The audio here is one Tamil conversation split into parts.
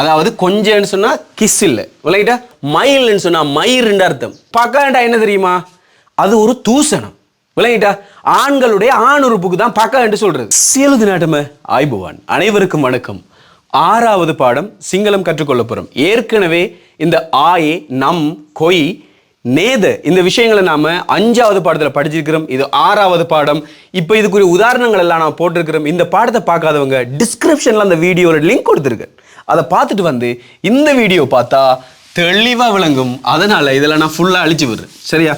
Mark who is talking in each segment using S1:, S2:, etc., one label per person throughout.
S1: அதாவது கொஞ்சம்னு சொன்னால் கிஸ் இல்லை விளையாட்டா மயில்னு சொன்னால் மயிர்ன்ற அர்த்தம் பக்கண்டா என்ன தெரியுமா அது ஒரு தூசணம் விளையிட்டா ஆண்களுடைய ஆண் உறுப்புக்கு தான் பக்கம் என்று சொல்றது சேலுது நாட்டம ஆய்பவான் அனைவருக்கும் வணக்கம் ஆறாவது பாடம் சிங்களம் கற்றுக்கொள்ள போகிறோம் ஏற்கனவே இந்த ஆயே நம் கொய் நேது இந்த விஷயங்களை நாம் அஞ்சாவது பாடத்தில் படிச்சிருக்கிறோம் இது ஆறாவது பாடம் இப்போ இதுக்குரிய உதாரணங்கள் எல்லாம் நான் போட்டிருக்கிறோம் இந்த பாடத்தை பார்க்காதவங்க டிஸ்கிரிப்ஷனில் அந்த வீடியோல லிங்க் கொடுத்துருக்கேன் அதை பார்த்துட்டு வந்து இந்த வீடியோ பார்த்தா தெளிவாக விளங்கும் அதனால் இதில் நான் ஃபுல்லாக அழிச்சு விடுறேன் சரியா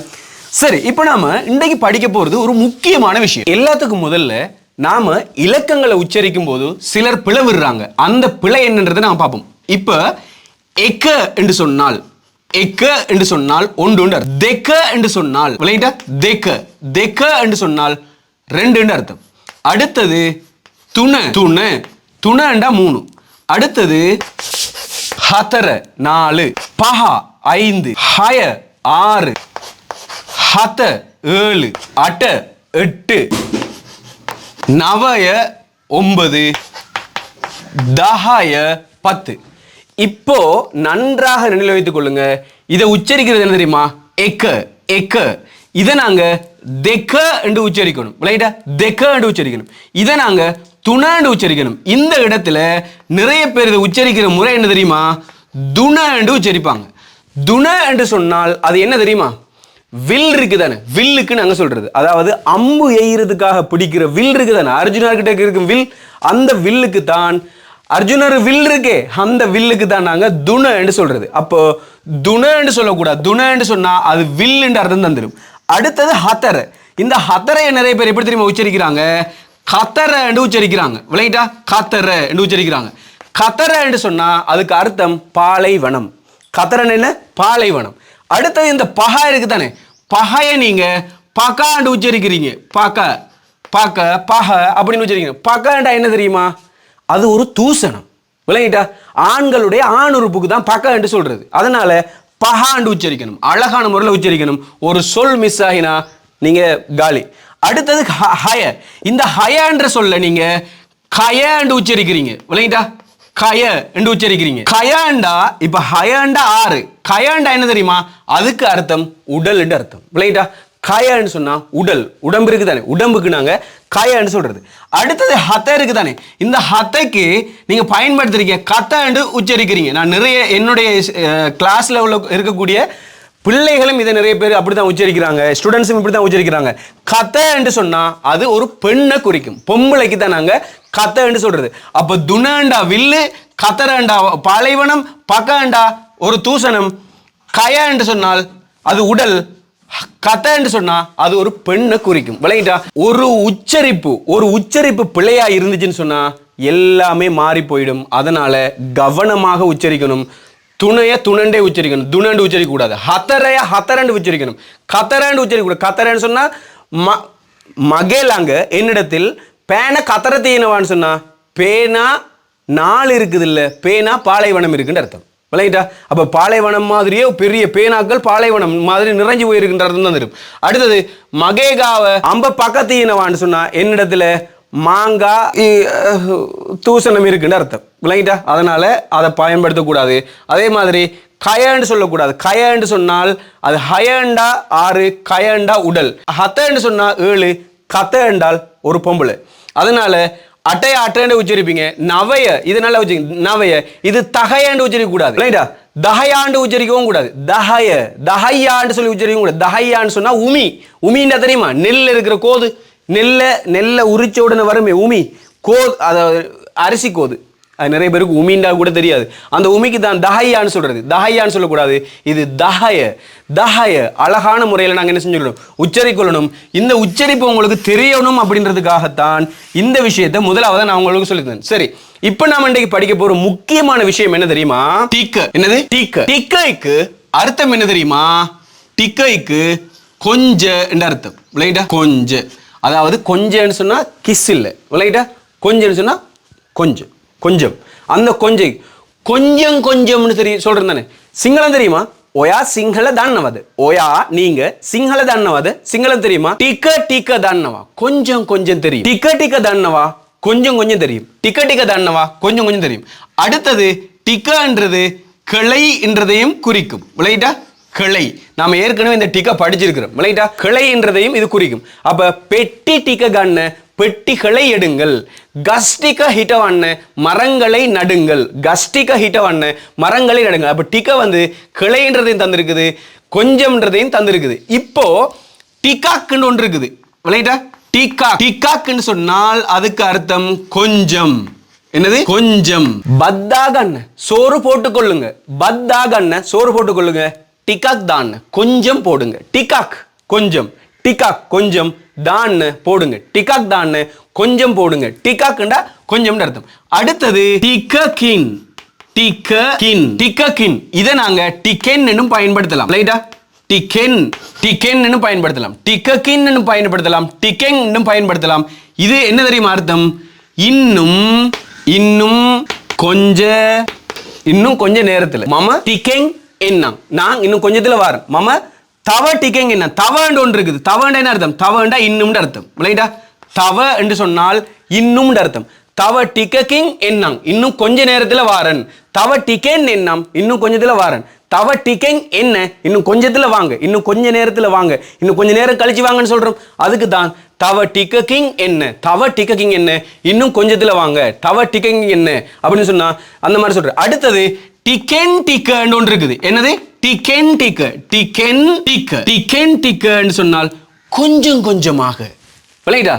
S1: சரி இப்போ நாம் இன்னைக்கு படிக்க போகிறது ஒரு முக்கியமான விஷயம் எல்லாத்துக்கும் முதல்ல நாம் இலக்கங்களை உச்சரிக்கும் போது சிலர் பிழை அந்த பிழை என்னன்றதை நாம் பார்ப்போம் இப்போ எக்க என்று சொன்னால் எக்க என்று சொன்னால் ஒன்று ஒன்று தெக்க என்று சொன்னால் விளையிட்டா தெக்க தெக்க என்று சொன்னால் ரெண்டுன்னு அர்த்தம் அடுத்தது துணை துணை துணைண்டா மூணு அடுத்தது ஹத்தர நாலு பஹா ஐந்து ஹய ஆறு ஹத்த ஏழு அட்ட எட்டு நவய ஒன்பது தஹாய பத்து இப்போ நன்றாக நினைவில் வைத்துக் கொள்ளுங்க இதை உச்சரிக்கிறது என்ன தெரியுமா எக்க எக்க இதை நாங்கள் தெக்க என்று உச்சரிக்கணும் ரைட்டா தெக்க என்று உச்சரிக்கணும் இதை நாங்கள் துணாண்டு உச்சரிக்கணும் இந்த இடத்துல நிறைய பேர் இதை உச்சரிக்கிற முறை என்ன தெரியுமா துண என்று உச்சரிப்பாங்க துண என்று சொன்னால் அது என்ன தெரியுமா வில் இருக்கு தானே வில்லுக்கு நாங்கள் சொல்றது அதாவது அம்பு எய்கிறதுக்காக பிடிக்கிற வில் இருக்கு தானே கிட்ட இருக்கும் வில் அந்த வில்லுக்கு தான் அர்ஜுனர் வில் இருக்கே அந்த வில்லுக்கு தான் நாங்கள் துணன்னு சொல்கிறது அப்போ துணன்னு சொல்லக்கூடாது துணன்னு சொன்னால் அது வில்லுன்ற அர்த்தம் தந்துடும் அடுத்தது ஹத்தர் இந்த ஹத்தரை நிறைய பேர் எப்படி தெரியுமா உச்சரிக்கிறாங்க கத்தரன்னு உச்சரிக்கிறாங்க விளையிட்டா கத்தரன்னு உச்சரிக்கிறாங்க கத்தரன்னு சொன்னால் அதுக்கு அர்த்தம் பாலைவனம் கத்தரன் என்ன பாலைவனம் அடுத்தது இந்த பகா இருக்கு தானே பகையை நீங்கள் பகாண்டு உச்சரிக்கிறீங்க பக பக பக அப்படின்னு உச்சரிக்கிறீங்க பக்காண்டா என்ன தெரியுமா அது ஒரு தூசணம் விளங்கிட்டா ஆண்களுடைய ஆண் உறுப்புக்கு தான் பக்க என்று சொல்றது அதனால பகாண்டு உச்சரிக்கணும் அழகான முறையில் உச்சரிக்கணும் ஒரு சொல் மிஸ் ஆகினா நீங்க காலி அடுத்தது ஹய இந்த ஹயன்ற சொல்ல நீங்க கயண்டு உச்சரிக்கிறீங்க விளங்கிட்டா கய என்று உச்சரிக்கிறீங்க கயாண்டா இப்ப ஹயாண்டா ஆறு கயாண்டா என்ன தெரியுமா அதுக்கு அர்த்தம் உடல் என்று அர்த்தம் விளையிட்டா காயான்னு சொன்னால் உடல் உடம்பு இருக்கு தானே உடம்புக்கு நாங்கள் காயான்னு சொல்கிறது அடுத்தது ஹத்தை இருக்குது தானே இந்த ஹத்தைக்கு நீங்கள் பயன்படுத்துகிறீங்க கத்தாண்டு உச்சரிக்கிறீங்க நான் நிறைய என்னுடைய கிளாஸில் உள்ள இருக்கக்கூடிய பிள்ளைகளும் இதை நிறைய பேர் அப்படி தான் உச்சரிக்கிறாங்க ஸ்டூடெண்ட்ஸும் இப்படி தான் உச்சரிக்கிறாங்க கதை என்று சொன்னால் அது ஒரு பெண்ணை குறிக்கும் பொம்பளைக்கு தான் நாங்கள் கதை என்று சொல்கிறது அப்போ துணாண்டா வில்லு கத்தரண்டா பாலைவனம் பக்காண்டா ஒரு தூசணம் கயாண்டு சொன்னால் அது உடல் கதைன்னு சொன்னா அது ஒரு பெண்ணை குறிக்கும் விளங்கிட்டா ஒரு உச்சரிப்பு ஒரு உச்சரிப்பு பிழையா இருந்துச்சுன்னு சொன்னா எல்லாமே மாறி போயிடும் அதனால கவனமாக உச்சரிக்கணும் துணைய துணண்டே உச்சரிக்கணும் துணண்டு உச்சரிக்க கூடாது ஹத்தரைய ஹத்தரண்டு உச்சரிக்கணும் கத்தரண்டு உச்சரிக்க கூடாது கத்தரன்னு சொன்னா ம மகேலாங்க என்னிடத்தில் பேனை கத்தர தீனவான்னு சொன்னா பேனா நாள் இருக்குது இல்லை பேனா பாலைவனம் இருக்குன்னு அர்த்தம் விளையிட்டா அப்போ பாலைவனம் மாதிரியே பெரிய பேனாக்கள் பாலைவனம் மாதிரி நிறைஞ்சு போயிருக்கின்றது தான் இருக்கும் அடுத்தது மகேகாவை அம்ப பக்கத்து இனவான்னு சொன்னால் என்னிடத்துல மாங்காய் தூசணம் இருக்குன்னு அர்த்தம் விளங்கிட்டா அதனால் அதை பயன்படுத்தக்கூடாது அதே மாதிரி கயன்னு சொல்லக்கூடாது கயன்னு சொன்னால் அது ஹயண்டா ஆறு கயண்டா உடல் ஹத்தன்னு சொன்னால் ஏழு கத்த என்றால் ஒரு பொம்பளை அதனால் அட்டைய அட்டையண்டு உச்சரிப்பீங்க நவைய இது நல்லா உச்சரி நவைய இது தகையாண்டு உச்சரிக்க கூடாது ரைட்டா தஹையாண்டு உச்சரிக்கவும் கூடாது தஹய தஹையாண்டு சொல்லி உச்சரிக்கவும் கூடாது தஹையான்னு சொன்னா உமி உமின்னா தெரியுமா நெல் இருக்கிற கோது நெல்லை நெல்லை உரிச்ச உடனே வருமே உமி கோது அதாவது அரிசி கோது அது நிறைய பேருக்கு உமிண்டா கூட தெரியாது அந்த உமிக்கு தான் தஹையான்னு சொல்கிறது தஹையான்னு சொல்லக்கூடாது இது தஹய தஹய அழகான முறையில் நாங்கள் என்ன செஞ்சுக்கணும் உச்சரிக்கொள்ளணும் இந்த உச்சரிப்பு உங்களுக்கு தெரியணும் அப்படின்றதுக்காகத்தான் இந்த விஷயத்தை முதலாவது நான் உங்களுக்கு சொல்லியிருந்தேன் சரி இப்போ நாம் இன்றைக்கு படிக்க போகிற முக்கியமான விஷயம் என்ன தெரியுமா டிக்க என்னது டிக்க டிக்கைக்கு அர்த்தம் என்ன தெரியுமா டிக்கைக்கு கொஞ்ச என்ற அர்த்தம் விளையிட்டா கொஞ்சம் அதாவது கொஞ்சம்னு சொன்னால் கிஸ் இல்லை விளையிட்டா கொஞ்சம்னு சொன்னால் கொஞ்சம் கொஞ்சம் அந்த கொஞ்சம் கொஞ்சம் கொஞ்சம்னு தெரியும் சொல்கிறேன் தானே சிங்களம் தெரியுமா ஒயா சிங்கள தாண்டவாது ஒயா நீங்க சிங்கள தாண்டவாது சிங்களம் தெரியுமா டிக்க டிக்க தானவா கொஞ்சம் கொஞ்சம் தெரியும் டிக்க டிக்க தானவா கொஞ்சம் கொஞ்சம் தெரியும் டிக்க டிக்க தானவா கொஞ்சம் கொஞ்சம் தெரியும் அடுத்தது டிக்கன்றது கிளை என்றதையும் குறிக்கும் விளையிட்டா கிளை நாம ஏற்கனவே இந்த டிக்க படிச்சிருக்கிறோம் விளையிட்டா கிளைன்றதையும் இது குறிக்கும் அப்ப பெட்டி டிக்க கண்ணு பெட்டிகளை எடுங்கள் கஸ்டிக ஹிட்டவண்ண மரங்களை நடுங்கள் கஸ்டிக ஹிட்டவண்ண மரங்களை நடுங்கள் அப்போ டிக வந்து கிளைன்றதையும் தந்திருக்குது கொஞ்சம்ன்றதையும் தந்திருக்குது இப்போ டிகாக்குன்னு ஒன்று இருக்குது விளையாட்டா டிகா டிகாக்குன்னு சொன்னால் அதுக்கு அர்த்தம் கொஞ்சம் என்னது கொஞ்சம் பத்தாக அண்ணன் சோறு போட்டுக்கொள்ளுங்க பத்தாக அண்ணன் சோறு போட்டுக்கொள்ளுங்க டிகாக் தான் கொஞ்சம் போடுங்க டிகாக் கொஞ்சம் டிகாக் கொஞ்சம் தான்னு போடுங்க டிகாக் தான்னு கொஞ்சம் போடுங்க டிகாக்ண்டா கொஞ்சம்னு அர்த்தம் அடுத்தது டிககின் டிககின் டிககின் இதை நாங்க டிகென்னு பயன்படுத்தலாம் ரைட்டா டிகென் டிகென்னு பயன்படுத்தலாம் டிககின்னு பயன்படுத்தலாம் டிகெங்னு பயன்படுத்தலாம் இது என்ன தெரியுமா அர்த்தம் இன்னும் இன்னும் கொஞ்ச இன்னும் கொஞ்ச நேரத்தில் மம டிகெங் என்ன நான் இன்னும் கொஞ்சத்தில் வரேன் மம தவ டிக்கைங்க என்ன தவண்டு ஒன்று இருக்குது தவண்டா என்ன அர்த்தம் தவண்டா இன்னும்னு அர்த்தம் இல்லைடா தவ என்று சொன்னால் இன்னும் அர்த்தம் தவ டிக்கிங் என்னாம் இன்னும் கொஞ்ச நேரத்தில் வாரன் தவ டிக்கென் என்னாம் இன்னும் கொஞ்சத்தில் வாரன் தவ டிக்கெங் என்ன இன்னும் கொஞ்சத்தில் வாங்க இன்னும் கொஞ்ச நேரத்தில் வாங்க இன்னும் கொஞ்ச நேரம் கழிச்சு வாங்கன்னு சொல்கிறோம் அதுக்கு தான் தவ டிக்கிங் என்ன தவ டிக்கிங் என்ன இன்னும் கொஞ்சத்தில் வாங்க தவ டிக்கிங் என்ன அப்படின்னு சொன்னால் அந்த மாதிரி சொல்கிறேன் அடுத்தது டிக்கென் டிக்கன்னு ஒன்று இருக்குது என்னது டிக்கென் டிக்க டிக்கென் டிக்க டிக்கென் டிக்கன்னு சொன்னால் கொஞ்சம் கொஞ்சமாக விளையாடா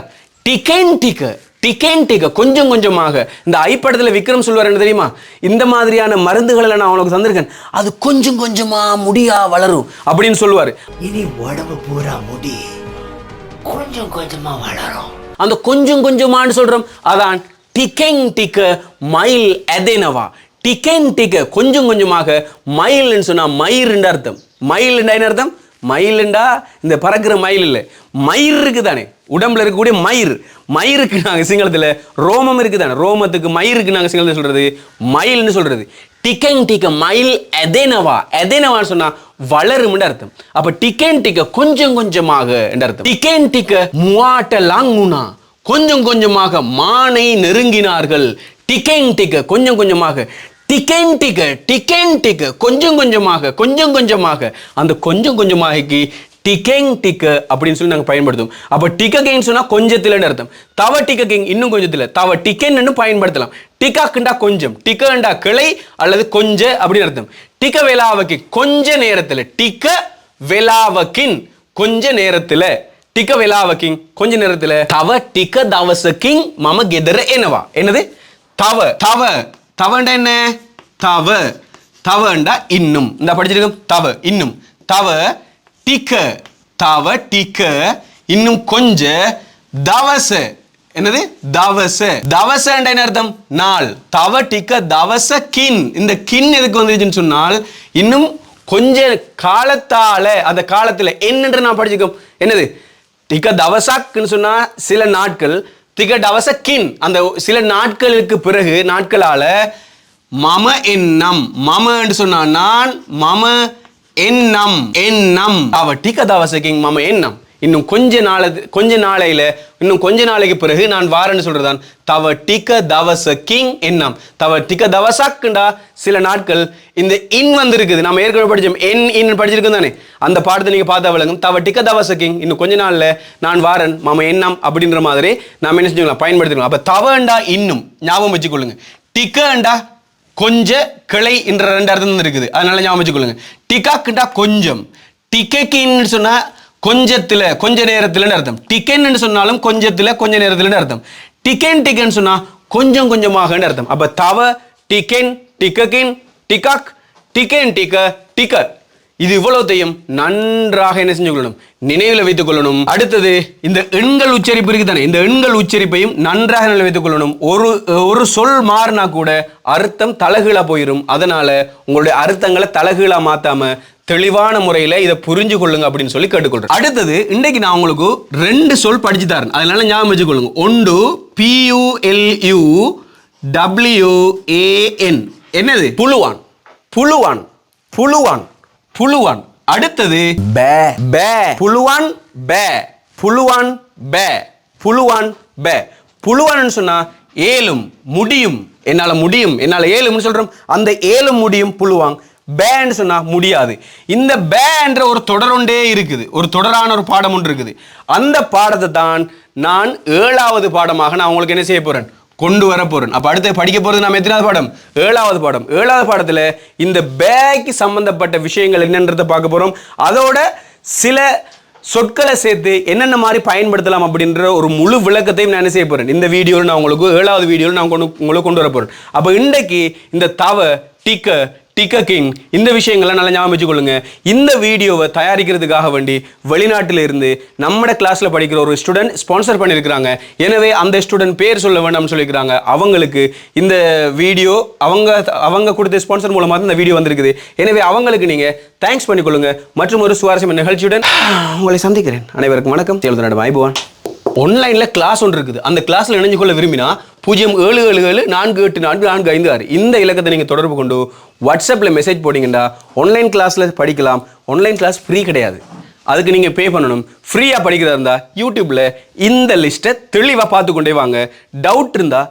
S1: டிக்கென் டிக்க டிக்கென் டிக்க கொஞ்சம் கொஞ்சமாக இந்த ஐ ஐப்படத்தில் விக்ரம் சொல்வார் என்ன தெரியுமா இந்த மாதிரியான மருந்துகளை நான் அவனுக்கு தந்திருக்கேன் அது கொஞ்சம் கொஞ்சமா முடியா வளரும் அப்படின்னு சொல்லுவார்
S2: இனி உடம்பு பூரா முடி கொஞ்சம் கொஞ்சமா வளரும்
S1: அந்த கொஞ்சம் கொஞ்சமான்னு சொல்றோம் அதான் டிக்கெங் டிக்க மைல் எதேனவா டிக்கைன் டிக்க கொஞ்சம் கொஞ்சமாக மயில்னு சொன்னால் மயிர்ன்ற அர்த்தம் மயில் என்ன அர்த்தம் மயில்ண்டா இந்த பறக்கிற மயில் இல்லை மயிர் இருக்குது தானே உடம்புல இருக்கக்கூடிய மயிர் மயிருக்கு நாங்கள் சிங்களத்தில் ரோமம் இருக்குது தானே ரோமத்துக்கு மயிருக்கு நாங்கள் சிங்களத்தில் சொல்கிறது மயில்னு சொல்கிறது டிக்கன் டிக்க மயில் எதேனவா எதேனவான்னு சொன்னால் வளரும்னு அர்த்தம் அப்போ டிக்கன் டிக்க கொஞ்சம் கொஞ்சமாக என்ற அர்த்தம் டிக்கன் டிக்க முவாட்ட லாங்குனா கொஞ்சம் கொஞ்சமாக மானை நெருங்கினார்கள் டிக்கன் டிக்க கொஞ்சம் கொஞ்சமாக டிக்கென் டிக டிக்கென் டிக கொஞ்சம் கொஞ்சமாக கொஞ்சம் கொஞ்சமாக அந்த கொஞ்சம் கொஞ்சமாக டிகெங் டிக்க அப்படின்னு சொல்லி நாங்கள் பயன்படுத்துவோம் அப்போ டிக்ககெங் சொன்னால் கொஞ்சத்தில்னு அர்த்தம் தவ டிக்ககெங் இன்னும் கொஞ்சத்தில் தவ டிக்கென்னு பயன்படுத்தலாம் டிக்காக்குண்டா கொஞ்சம் டிக்கண்டா கிளை அல்லது கொஞ்ச அப்படின்னு அர்த்தம் டிக்க வேலாவக்கி கொஞ்ச நேரத்தில் டிக்க வெலாவக்கின் கொஞ்ச நேரத்தில் டிக்க வெலாவக்கிங் கொஞ்ச நேரத்தில் தவ டிக்க தவசக்கிங் மம கெதர என்னவா என்னது தவ தவ தவண்ட என்ன தவ தவண்டா இன்னும் இந்த படிச்சிருக்கோம் தவ இன்னும் தவ டிக்க தவ டிக்க இன்னும் கொஞ்ச தவச என்னது தவச தவசன்ற என்ன அர்த்தம் நாள் தவ டிக்க தவச கின் இந்த கின் எதுக்கு வந்துருச்சுன்னு சொன்னால் இன்னும் கொஞ்ச காலத்தால அந்த காலத்துல என்னன்ற நான் படிச்சுக்கோம் என்னது டிக்க தவசாக்குன்னு சொன்னா சில நாட்கள் திகட் கின் அந்த சில நாட்களுக்கு பிறகு நாட்களால மம எண்ணம் மம என்று சொன்னா நான் மம எண்ணம் எண்ணம் அவ டிகத் அவசக்கிங் மம எண்ணம் இன்னும் கொஞ்ச நாளது கொஞ்ச நாளையில இன்னும் கொஞ்ச நாளைக்கு பிறகு நான் வாரன்னு சொல்றதான் தவ டிக்க தவச கிங் என்னாம் தவ டிக்க தவசாக்குண்டா சில நாட்கள் இந்த இன் வந்திருக்குது நம்ம ஏற்கனவே படித்தோம் என் இன் படிச்சிருக்கோம் தானே அந்த பாடத்தை நீங்கள் பார்த்தா விளங்கும் தவ டிக்க தவச கிங் இன்னும் கொஞ்ச நாளில் நான் வாரன் மாம என்னாம் அப்படின்ற மாதிரி நாம என்ன செஞ்சுக்கலாம் பயன்படுத்திக்கலாம் அப்போ தவண்டா இன்னும் ஞாபகம் வச்சுக்கொள்ளுங்க டிக்கண்டா கொஞ்ச கிளை என்ற ரெண்டு அர்த்தம் இருக்குது அதனால ஞாபகம் வச்சுக்கொள்ளுங்க டிகாக்குண்டா கொஞ்சம் டிக்கைக்கு சொன்னால் கொஞ்சத்தில் கொஞ்ச நேரத்தில்னு அர்த்தம் டிக்கென்னு சொன்னாலும் கொஞ்சத்தில் கொஞ்ச நேரத்தில் அர்த்தம் டிக்கென் டிக்கென்னு சொன்னால் கொஞ்சம் கொஞ்சமாகன்னு அர்த்தம் அப்போ தவ டிக்கென் டிக்கின் டிகாக் டிக்கென் டிக்க டிக்க இது இவ்வளவுத்தையும் நன்றாக என்ன செஞ்சு கொள்ளணும் நினைவில் வைத்துக் கொள்ளணும் அடுத்தது இந்த எண்கள் உச்சரிப்பு இருக்கு தானே இந்த எண்கள் உச்சரிப்பையும் நன்றாக நினைவு வைத்துக் கொள்ளணும் ஒரு ஒரு சொல் மாறினா கூட அர்த்தம் தலகீழா போயிடும் அதனால உங்களுடைய அர்த்தங்களை தலகீழா மாத்தாம தெளிவான முறையில் இதை புரிஞ்சு கொள்ளுங்க அப்படின்னு சொல்லி கேட்டுக்கொள்றேன் அடுத்தது இன்னைக்கு நான் உங்களுக்கு ரெண்டு சொல் படிச்சு தரேன் அதனால ஞாபகம் வச்சுக்கொள்ளுங்க ஒன்று பியூஎல்யூ டபிள்யூஏஎன் என்னது புழுவான் புழுவான் புழுவான் புழுவான் அடுத்தது பே பே புழுவான் பே புழுவான் பே புழுவான் பே புழுவான்னு சொன்னா ஏலும் முடியும் என்னால் முடியும் என்னால் ஏழும்னு சொல்கிறோம் அந்த ஏலும் முடியும் புழுவாங்க பேன்னு சொன்னால் முடியாது இந்த பேன்ற ஒரு தொடருண்டே இருக்குது ஒரு தொடரான ஒரு பாடம் ஒன்று இருக்குது அந்த பாடத்தை தான் நான் ஏழாவது பாடமாக நான் உங்களுக்கு என்ன செய்ய போகிறேன் கொண்டு வர போகிறேன் அப்போ அடுத்து படிக்க போகிறது நம்ம எத்தனாவது பாடம் ஏழாவது பாடம் ஏழாவது பாடத்தில் இந்த பேக்கு சம்மந்தப்பட்ட விஷயங்கள் என்னன்றதை பார்க்க போகிறோம் அதோட சில சொற்களை சேர்த்து என்னென்ன மாதிரி பயன்படுத்தலாம் அப்படின்ற ஒரு முழு விளக்கத்தையும் நான் என்ன செய்ய போகிறேன் இந்த வீடியோவில் நான் உங்களுக்கு ஏழாவது வீடியோவில் நான் கொண்டு உங்களுக்கு கொண்டு வர போகிறேன் அப்போ இன்றைக்கு இந்த தவ டிக்க டிக்க கிங் இந்த விஷயங்கள்லாம் நல்லா ஞாபகம் வச்சுக்கொள்ளுங்க இந்த வீடியோவை தயாரிக்கிறதுக்காக வேண்டி வெளிநாட்டில் இருந்து நம்மட கிளாஸில் படிக்கிற ஒரு ஸ்டூடெண்ட் ஸ்பான்சர் பண்ணியிருக்கிறாங்க எனவே அந்த ஸ்டூடெண்ட் பேர் சொல்ல வேண்டாம்னு சொல்லியிருக்கிறாங்க அவங்களுக்கு இந்த வீடியோ அவங்க அவங்க கொடுத்த ஸ்பான்சர் மூலமாக தான் இந்த வீடியோ வந்திருக்குது எனவே அவங்களுக்கு நீங்கள் தேங்க்ஸ் பண்ணிக்கொள்ளுங்க மற்றும் ஒரு சுவாரஸ்யமான நிகழ்ச்சியுடன் உங்களை சந்திக்கிறேன் அனைவருக்கும் வணக்கம் தேர்தல் நடம் ஒன்லைனில் கிளாஸ் ஒன்று இருக்குது அந்த கிளாஸில் இணைஞ்சு கொள்ள விரும்பினா பூஜ்ஜியம் ஏழு ஏழு ஏழு நான்கு எட்டு நான்கு நான்கு ஐந்து ஆறு இந்த இலக்கத்தை நீங்கள் தொடர்பு கொண்டு வாட்ஸ்அப்பில் மெசேஜ் போட்டிங்கன்னா ஆன்லைன் கிளாஸில் படிக்கலாம் ஆன்லைன் கிளாஸ் ஃப்ரீ கிடையாது அதுக்கு நீங்கள் பே பண்ணணும் ஃப்ரீயாக படிக்கிறதா இருந்தால் யூடியூப்பில் இந்த லிஸ்ட்டை தெளிவாக பார்த்து கொண்டே வாங்க டவுட் இருந்தால்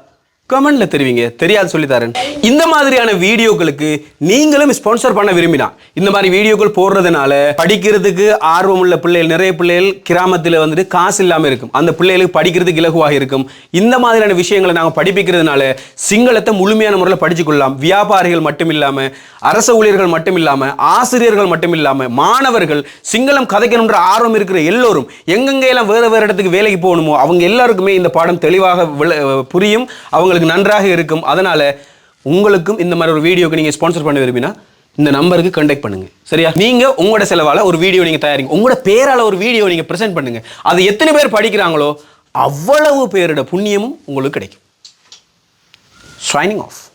S1: கமெண்ட்ல தெரிவிங்க தெரியாது சொல்லித்தரேன் இந்த மாதிரியான வீடியோக்களுக்கு நீங்களும் ஸ்பான்சர் பண்ண விரும்பினா இந்த மாதிரி வீடியோக்கள் போடுறதுனால படிக்கிறதுக்கு ஆர்வம் உள்ள பிள்ளைகள் நிறைய பிள்ளைகள் கிராமத்தில் வந்துட்டு காசு இல்லாமல் இருக்கும் அந்த பிள்ளைகளுக்கு படிக்கிறதுக்கு இலகுவாக இருக்கும் இந்த மாதிரியான விஷயங்களை நாங்கள் படிப்பிக்கிறதுனால சிங்களத்தை முழுமையான முறையில் படிச்சுக்கொள்ளலாம் வியாபாரிகள் மட்டும் இல்லாமல் அரச ஊழியர்கள் மட்டும் இல்லாமல் ஆசிரியர்கள் மட்டும் இல்லாமல் மாணவர்கள் சிங்களம் கதைக்கணுன்ற ஆர்வம் இருக்கிற எல்லோரும் எங்கெங்கெல்லாம் வேறு வேறு இடத்துக்கு வேலைக்கு போகணுமோ அவங்க எல்லாருக்குமே இந்த பாடம் தெளிவாக புரியும் அவங்களுக்கு உங்களுக்கு நன்றாக இருக்கும் அதனால் உங்களுக்கும் இந்த மாதிரி ஒரு வீடியோக்கு நீங்கள் ஸ்பான்சர் பண்ண விரும்பினா இந்த நம்பருக்கு கண்டெக்ட் பண்ணுங்க சரியா நீங்க உங்களோட செலவால ஒரு வீடியோ நீங்க தயாரிங்க உங்களோட பேரால ஒரு வீடியோ நீங்க பிரசென்ட் பண்ணுங்க அது எத்தனை பேர் படிக்கிறாங்களோ அவ்வளவு பேரோட புண்ணியமும் உங்களுக்கு கிடைக்கும் ஷைனிங் ஆஃப்